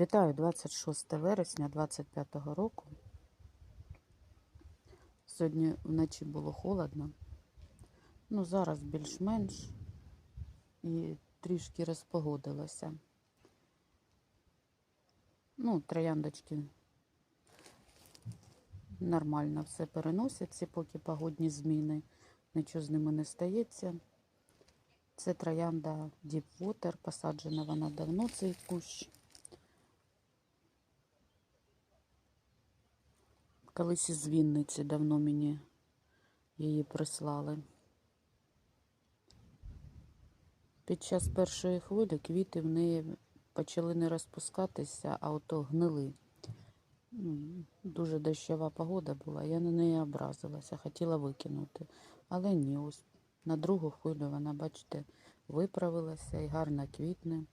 Вітаю 26 вересня 25 року. Сьогодні вночі було холодно. Ну, зараз більш-менш і трішки розпогодилося. Ну, трояндочки нормально все переносяться, поки погодні зміни. Нічого з ними не стається. Це троянда Deep Water, посаджена вона давно, цей кущ. Колись із Вінниці давно мені її прислали. Під час першої хвилі квіти в неї почали не розпускатися, а ото гнили. Дуже дощова погода була, я на неї образилася, хотіла викинути. Але ні, ось на другу хвилю вона, бачите, виправилася і гарно квітне.